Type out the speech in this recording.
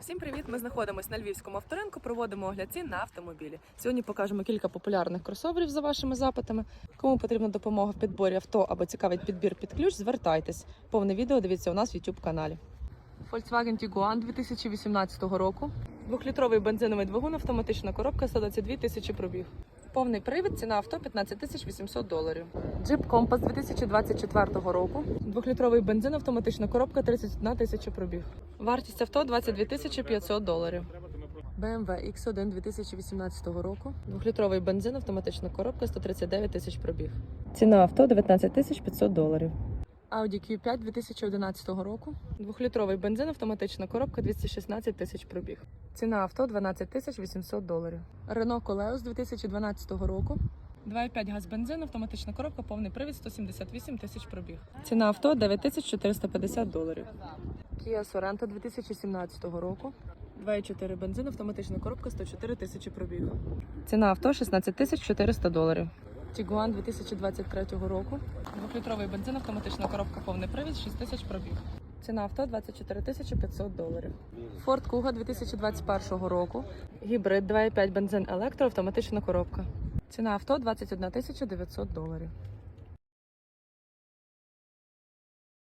Всім привіт! Ми знаходимося на львівському авторинку, проводимо огляд цін на автомобілі. Сьогодні покажемо кілька популярних кросоверів за вашими запитами. Кому потрібна допомога в підборі авто або цікавить підбір під ключ, звертайтесь. Повне відео дивіться у нас в YouTube каналі. Volkswagen Tiguan 2018 року. Двохлітровий бензиновий двигун, автоматична коробка, 122 тисячі пробіг. Повний привід, ціна авто 15 тисяч 800 доларів. Джип Компас 2024 року. Двохлітровий бензин, автоматична коробка, 31 тисяча пробіг. Вартість авто 22 тисячі 500 доларів. BMW X1 2018 року. Двохлітровий бензин, автоматична коробка, 139 тисяч пробіг. Ціна авто 19 тисяч 500 доларів. Audi Q5 2011 року. Двохлітровий бензин, автоматична коробка, 216 тисяч пробіг. Ціна авто 12 тисяч 800 доларів. Renault Koleos 2012 року. 2,5 газ бензин, автоматична коробка, повний привід 178 тисяч пробіг. Ціна авто 9450 доларів. Kia Sorento 2017 року. 2,4 бензин, автоматична коробка 104 тисячі пробіг. Ціна авто 16 тисяч 400 доларів. Tiguan 2023 року. Двохлітровий бензин, автоматична коробка, повний привід 6 тисяч пробіг. Ціна авто 24 тисячі 500 доларів. Ford Kuga 2021 року. Гібрид 2,5 бензин електро, автоматична коробка. Ціна авто 21 тисяча 900 доларів.